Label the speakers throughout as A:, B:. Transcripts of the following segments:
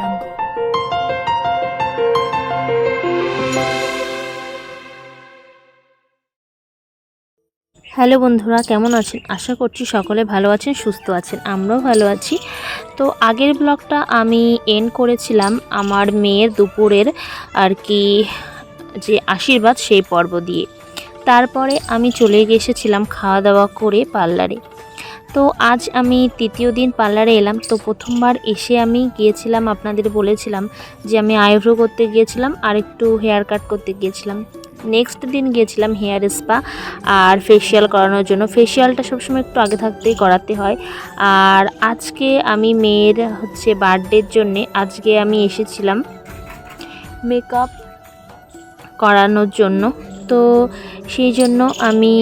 A: jungle.
B: Hello বন্ধুরা, কেমন আছেন? আশা করছি সকলে ভালো আছেন, সুস্থ আছেন, আমরাও ভালো আছি। তো আগের ব্লগটা আমি এন্ড করেছিলাম আমার মেয়ের দুপুরের আর কি যে আশীর্বাদ সেই পর্ব দিয়ে। তারপরে আমি চলে গেছিলাম খাওয়া দাওয়া করে পার্লারে। তো আজ আমি তৃতীয় দিন পার্লারে এলাম। তো প্রথমবার এসে আমি গিয়েছিলাম, আপনাদের বলেছিলাম যে আমি আইব্রো করতে গিয়েছিলাম, আর একটু হেয়ার কাট করতে গিয়েছিলাম। নেক্সট দিন গিয়েছিলাম হেয়ার স্পা আর ফেসিয়াল করানোর জন্য। ফেসিয়ালটা সবসময় একটু আগে থাকতেই করাতে হয়। আর আজকে আমি মেয়ের হচ্ছে বার্থডের জন্যে আজকে আমি এসেছিলাম মেকআপ করানোর জন্য। তো সেই জন্য আমি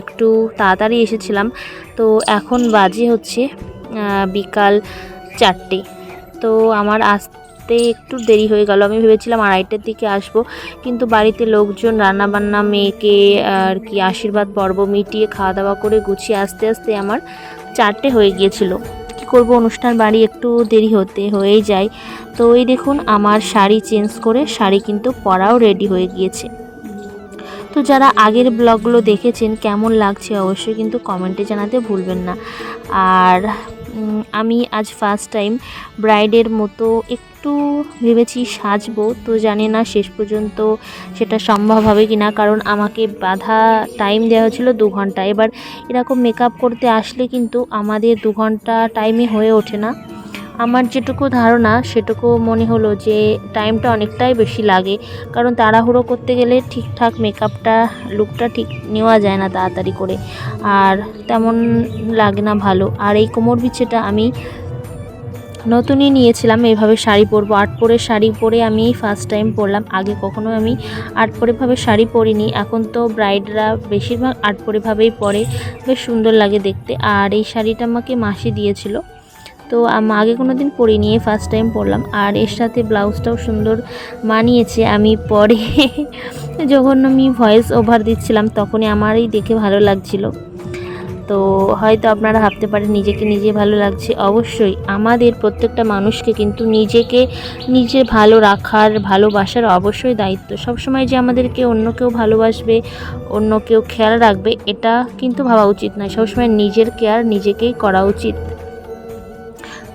B: একটু তাড়াতাড়ি এসেছিলাম। তো এখন বাজে হচ্ছে বিকাল চারটে। তো আমার আসতে একটু দেরি হয়ে গেল। আমি ভেবেছিলাম আড়াইটার দিকে আসব, কিন্তু বাড়িতে লোকজন, রান্নাবান্না, মেয়েকে আর কি আশীর্বাদ, পর্ব মিটিয়ে খাওয়া দাওয়া করে গুছিয়ে আস্তে আস্তে আমার চারটে হয়ে গিয়েছিল। কী করব? অনুষ্ঠান বাড়ি একটু দেরি হতে হয়েই যায়। তো এই দেখুন, আমার শাড়ি চেঞ্জ করে শাড়ি কিন্তু পরাও রেডি হয়ে গিয়েছে। তো যারা আগের ব্লগগুলো দেখেছেন কেমন লাগছে অবশ্যই কিন্তু কমেন্টে জানাতে ভুলবেন না। আর আমি আজ ফার্স্ট টাইম ব্রাইডের মতো একটু ভেবেছি সাজবো, তো জানি না শেষ পর্যন্ত সেটা সম্ভব হবে কি না কারণ আমাকে বাধা টাইম দেওয়া হয়েছিল দু ঘণ্টা। এবার এরকম মেকআপ করতে আসলে কিন্তু আমাদের দু ঘণ্টা টাইমে হয়ে ওঠে না। আমার যেটুকু ধারণা, সেটুকু মনে হলো যে টাইমটা অনেকটাই বেশি লাগে। কারণ তাড়াহুড়ো করতে গেলে ঠিকঠাক মেকআপটা লুকটা ঠিক নেওয়া যায় না তাড়াতাড়ি করে। আর তেমন লাগে না ভালো। আর এই কোমর বিছেটা আমি নতুনই নিয়েছিলাম, এভাবে শাড়ি পরবো। আট পরে শাড়ি পরে আমি ফার্স্ট টাইম পরলাম। আগে কখনো আমি আট পরেভাবে শাড়ি পরিনি। এখন তো ব্রাইডরা বেশিরভাগ আট পরেভাবেই পরে। বেশ সুন্দর লাগে দেখতে। আর এই শাড়িটা আমাকে মাসি দিয়েছিল। তো আম- আগে কোনো দিন পরিনি ফার্স্ট টাইম পরলাম। আর এর সাথে ব্লাউজটাও সুন্দর মানিয়েছে। আমি পরে যখন আমি ভয়েস ওভার দিচ্ছিলাম, তখনই আমারই দেখে ভালো লাগছিল। তো হয়তো আপনারা ভাবতে পারেন, নিজেকে নিজে ভালো লাগছে। অবশ্যই আমাদের প্রত্যেকটা মানুষকে কিন্তু নিজেকে নিজে ভালো রাখার, ভালোবাসার অবশ্যই দায়িত্ব। সবসময় যে আমাদেরকে অন্য কেউ ভালোবাসবে, অন্য কেউ খেয়াল রাখবে, এটা কিন্তু ভাবা উচিত নয়। সবসময় নিজের কেয়ার নিজেকেই করা উচিত।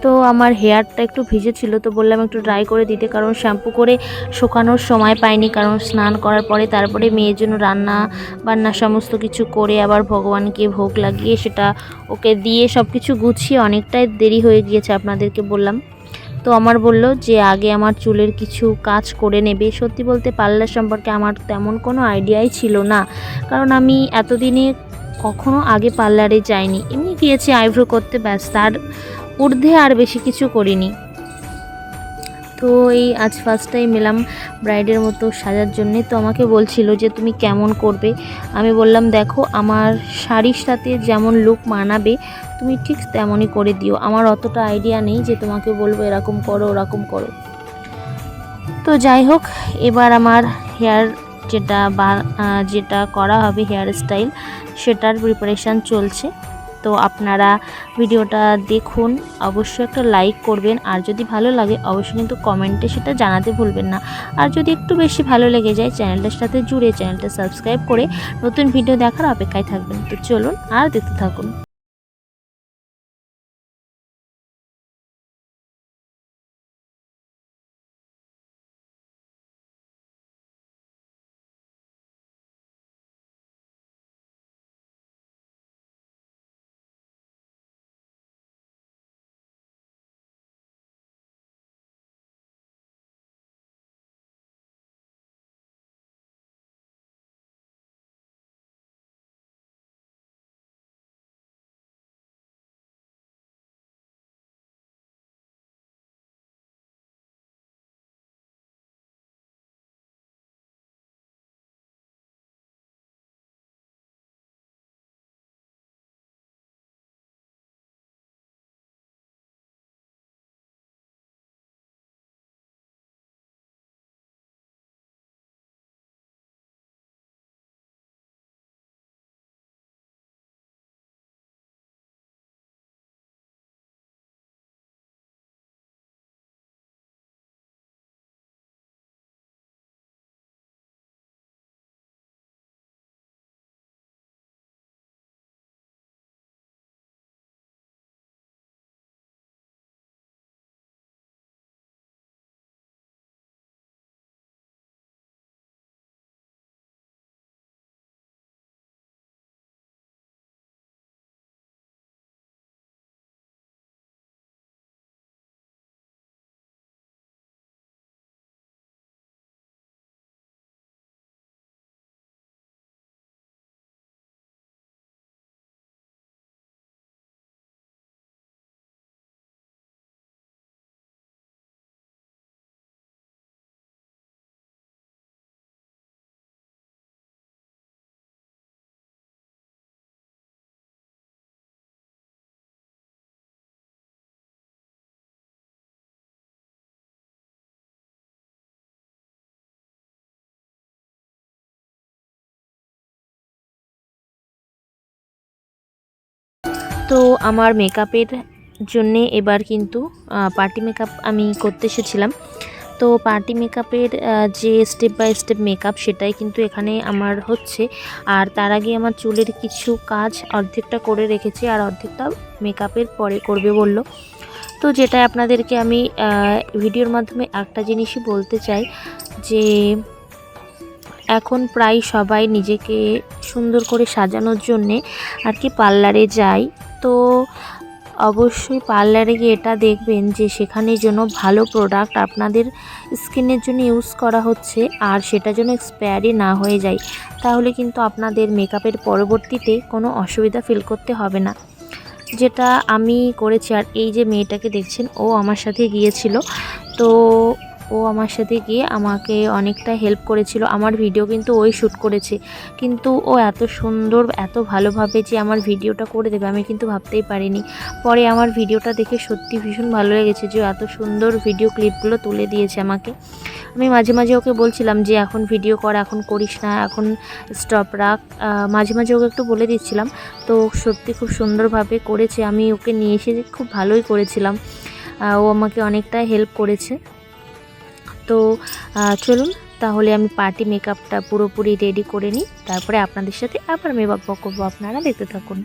B: তো আমার হেয়ারটা একটু ভিজে ছিল, তো বললাম একটু ড্রাই করে দিতে, কারণ শ্যাম্পু করে শুকানোর সময় পাইনি, কারণ স্নান করার পরে তারপরে মেয়ের জন্য রান্না বান্না সমস্ত কিছু করে আবার ভগবানকে ভোগ লাগিয়ে সেটা ওকে দিয়ে সব কিছু গুছিয়ে অনেকটাই দেরি হয়ে গিয়েছে আপনাদেরকে বললাম। তো আমার বলল যে আগে আমার চুলের কিছু কাজ করে নেবে, সত্যি বলতে পার্লার সম্পর্কে আমার তেমন কোনো আইডিয়াই ছিল না, কারণ আমি এতদিনে কখনো আগে পার্লারে যাইনি, এমনি গিয়েছি আইব্রো করতে, ব্যাস, তার ঊর্ধ্বে আর বেশি কিছু করিনি। তো এই আজ ফার্স্ট টাইম এলাম ব্রাইডের মতো সাজার জন্যে। তো আমাকে বলছিল যে, তুমি কেমন করবে? আমি বললাম, দেখো, আমার শাড়ির সাথে যেমন লুক মানাবে, তুমি ঠিক তেমনই করে দিও। আমার অতটা আইডিয়া নেই যে, তোমাকে বলব এরকম করো, ওরকম করো। তো যাই হোক, এবার আমার হেয়ার যেটা বা যেটা করা হবে হেয়ার স্টাইল সেটার প্রিপারেশান চলছে। তো আপনারা ভিডিওটা দেখুন, অবশ্যই একটা লাইক করবেন। আর যদি ভালো লাগে, অবশ্যই কিন্তু কমেন্টে সেটা জানাতে ভুলবেন না। আর যদি একটু বেশি ভালো লেগে যায় চ্যানেলটার সাথে জুড়ে চ্যানেলটা সাবস্ক্রাইব করে নতুন ভিডিও দেখার অপেক্ষায় থাকবেন। তো চলুন, আর দেখতে থাকুন। তো আমার মেকআপের জন্যে এবার কিন্তু পার্টি মেকআপ আমি করতে এসেছিলাম। তো পার্টি মেকআপের যে স্টেপ বাই স্টেপ মেকআপ সেটাই কিন্তু এখানে আমার হচ্ছে। আর তার আগে আমার চুলের কিছু কাজ অর্ধেকটা করে রেখেছি, আর অর্ধেকটা মেকআপের পরে করবে বলল। তো যেটা আপনাদেরকে আমি ভিডিওর মাধ্যমে একটা জিনিসই বলতে চাই, যে এখন প্রায় সবাই নিজেকে সুন্দর করে সাজানোর জন্যে আর কি পার্লারে যায়। তো অবশ্যই পার্লারে গিয়ে এটা দেখবেন যে সেখানে যেন ভালো প্রোডাক্ট আপনাদের স্কিনের জন্য ইউজ করা হচ্ছে আর সেটা যেন এক্সপায়ারি না হয়ে যায়। তাহলে কিন্তু আপনাদের মেকআপের পরবর্তীতে কোনো অসুবিধা ফিল করতে হবে না। যেটা আমি করেছি আর এই যে মেয়েটাকে দেখছেন, ও আমার সাথে গিয়েছিল। তো ও আমার সাথে গিয়ে আমাকে অনেকটা হেল্প করেছিল। আমার ভিডিও কিন্তু ওই শ্যুট করেছে। কিন্তু ও এত সুন্দর, এত ভালোভাবে যে আমার ভিডিওটা করে দেবে, আমি কিন্তু ভাবতেই পারিনি। পরে আমার ভিডিওটা দেখে সত্যি ভীষণ ভালো লেগেছে যে এত সুন্দর ভিডিও ক্লিপগুলো তুলে দিয়েছে আমাকে। আমি মাঝে মাঝে ওকে বলছিলাম যে, এখন ভিডিও কর, এখন করিস না, এখন স্টপ রাখ। মাঝে মাঝে ওকে একটু বলে দিচ্ছিলাম। তো সত্যি খুব সুন্দরভাবে করেছে। আমি ওকে নিয়ে এসে খুব ভালোই করেছিলাম। ও আমাকে অনেকটা হেল্প করেছে। তো চলুন, তাহলে আমি পার্টি মেকআপটা পুরোপুরি রেডি করে নিই। তারপরে আপনাদের সাথে আবার মেকআপ করব আপনারা দেখতে থাকুন।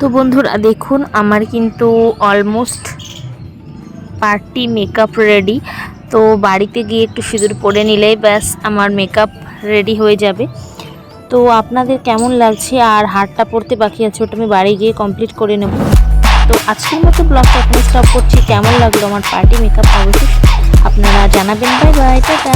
B: তো বন্ধুরা দেখুন, আমার কিন্তু অলমোস্ট পার্টি মেকআপ রেডি তো বাড়িতে গিয়ে একটু সিঁদুর পরে নিলেই ব্যাস, আমার মেকআপ রেডি হয়ে যাবে। তো আপনাদের কেমন লাগছে? আর হারটা পড়তে বাকি আছে, ওটা আমি বাড়ি গিয়ে কমপ্লিট করে নেব। তো আজকের মতো ব্লগটা এখানে স্টপ করছি। কেমন লাগল আমার পার্টি মেকআপ অবশ্যই আপনারা জানাবেন। Bye bye tata.